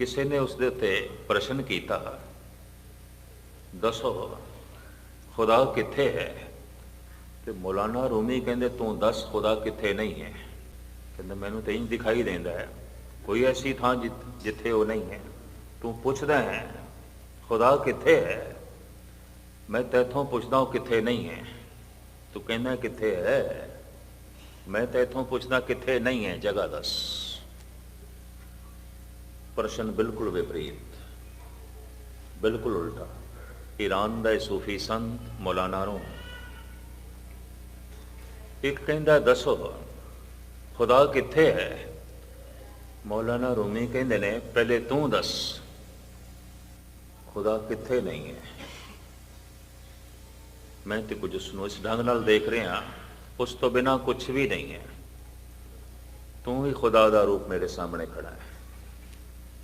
ਕਿਸੇ ਨੇ ਉਸ ਦੇ ਉੱਤੇ ਪ੍ਰਸ਼ਨ ਕੀਤਾ, ਦੱਸੋ ਖੁਦਾ ਕਿੱਥੇ ਹੈ? ਤੇ ਮੌਲਾਨਾ ਰੂਮੀ ਕਹਿੰਦੇ, ਤੂੰ ਦੱਸ ਖੁਦਾ ਕਿੱਥੇ ਨਹੀਂ ਹੈ? ਕਹਿੰਦਾ, ਮੈਨੂੰ ਤਾਂ ਇੰਜ ਦਿਖਾਈ ਦਿੰਦਾ ਹੈ। ਕੋਈ ਐਸੀ ਥਾਂ ਜਿ- ਜਿੱਥੇ ਉਹ ਨਹੀਂ ਹੈ। ਤੂੰ ਪੁੱਛਦਾ ਹੈ, ਖੁਦਾ ਕਿੱਥੇ ਹੈ? ਮੈਂ ਤੇਥੋਂ ਪੁੱਛਦਾ ਉਹ ਕਿੱਥੇ ਨਹੀਂ ਹੈ। ਤੂੰ ਕਹਿੰਦਾ ਕਿੱਥੇ ਹੈ? ਮੈਂ ਤੇਥੋਂ ਪੁੱਛਦਾ ਕਿੱਥੇ ਨਹੀਂ ਹੈ? ਜਗ੍ਹਾ ਦੱਸ। ਪ੍ਰਸ਼ਨ ਬਿਲਕੁਲ ਵਿਪਰੀਤ। ਬਿਲਕੁਲ ਉਲਟਾ। ਈਰਾਨ ਦਾ ਸੂਫੀ ਸੰਤ ਮੌਲਾਨਾ ਰੂਮ। ਇੱਕ ਕਹਿੰਦਾ, ਦੱਸੋ, ਖੁਦਾ ਕਿੱਥੇ ਹੈ? ਮੌਲਾਨਾ ਰੂਮੀ ਕਹਿੰਦੇ ਨੇ, ਪਹਿਲੇ ਤੂੰ ਦੱਸ, ਖੁਦਾ ਕਿੱਥੇ ਨਹੀਂ ਹੈ? ਮੈਂ ਤੇ ਕੁਝ ਉਸ ਨੂੰ ਇਸ ਢੰਗ ਨਾਲ ਦੇਖ ਰਿਹਾ, ਉਸ ਤੋਂ ਬਿਨਾ ਕੁਝ ਵੀ ਨਹੀਂ ਹੈ। ਤੂੰ ਹੀ ਖੁਦਾ ਦਾ ਰੂਪ ਮੇਰੇ ਸਾਹਮਣੇ ਖੜਾ ਹੈ।